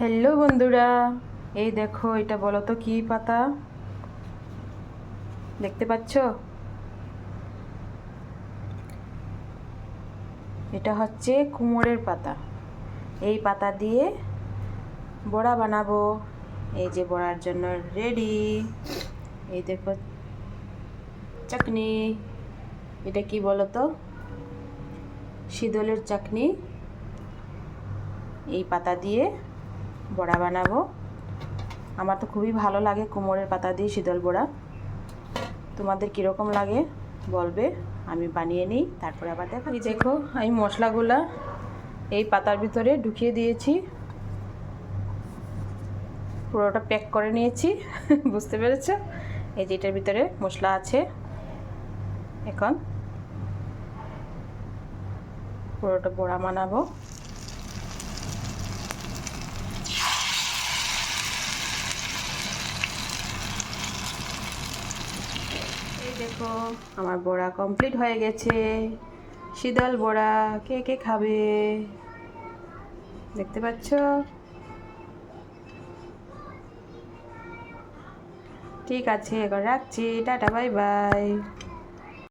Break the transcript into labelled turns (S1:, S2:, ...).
S1: Hello বন্ধুরা, এই দেখো, এটা বলো তো কি পাতা? দেখতে পাচ্ছ? এটা হচ্ছে কুমোরের পাতা। এই পাতা দিয়ে বড়া বানাবো। এই যে বড়ার জন্য রেডি। এই দেখো চাটনি এটা কি বলো তো? শীতলের চাটনি এই পাতা দিয়ে বড়া বানাবো। আমার তো খুবই ভালো লাগে কোমরের পাতা দিয়ে শীতল বড়া। তোমাদের কীরকম লাগে বলবে, আমি বানিয়ে নিই, তারপরে আবার দেখো দেখো আমি মশলাগুলা এই পাতার ভিতরে ঢুকিয়ে দিয়েছি। পুরোটা প্যাক করে নিয়েছি, বুঝতে পেরেছ? এই যে এটার ভিতরে মশলা আছে। এখন পুরোটা বড়া বানাবো। দেখো, আমার বড়া কমপ্লিট হয়ে গেছে। শীতল বড়া, কে কে খাবে? দেখতে পাচ্ছ? ঠিক আছে, এখন রাখছি। Tata, bye bye.